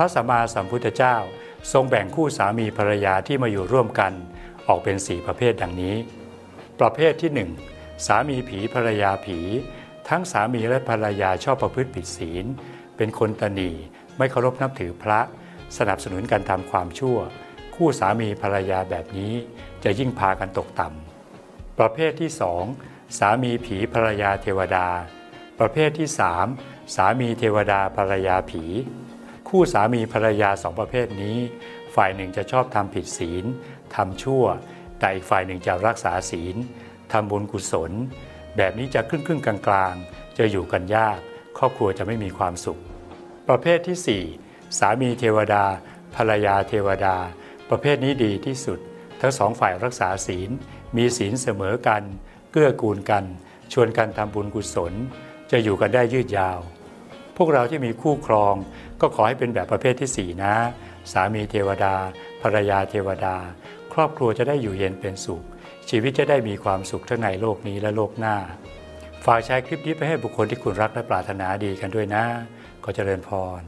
ระสัมมาสัมพุทธเจ้า ทรงแบ่งคู่สามีภรรยาที่มาอยู่ร่วมกันออกเป็นสี่ประเภทดังนี้ ประเภทที่หนึ่งสามีผีภรรยาผี ทั้งสามีและภรรยาชอบประพฤติผิดศีล เป็นคนตนีไม่เคารพนับถือพระ สนับสนุนการทำความชั่ว คู่สามีภรรยาแบบนี้จะยิ่งพากันตกต่ำประเภทที่สองสามีผีภรรยาเทวดา ประเภทที่สามสามีเทวดาภรรยาผี คู่สามีภรรยาสองประเภทนี้ ฝ่ายหนึ่งจะชอบทำผิดศีลทำชั่ว แต่อีกฝ่ายหนึ่งจะรักษาศีลทำบุญกุศล แบบนี้จะครึ่งครึ่งกลางๆจะอยู่กันยาก ครอบครัวจะไม่มีความสุข ประเภทที่ 4 สามีเทวดา ภรรยาเทวดา ประเภทนี้ดีที่สุด ทั้งสองฝ่ายรักษาศีล มีศีลเสมอกัน เกื้อกูลกัน ชวนกันทำบุญกุศล จะอยู่กันได้ยืดยาว พวกเราที่มีคู่ครอง ก็ขอให้เป็นแบบประเภทที่ 4 นะ สามีเทวดา ภรรยาเทวดา ครอบครัวจะได้อยู่เย็นเป็นสุข ชีวิตจะได้มีความสุขทั้งในโลกนี้และโลกหน้า ฝากแชร์คลิปนี้ไปให้บุคคลที่คุณรักและปรารถนาดีกันด้วยนะ ขอเจริญพร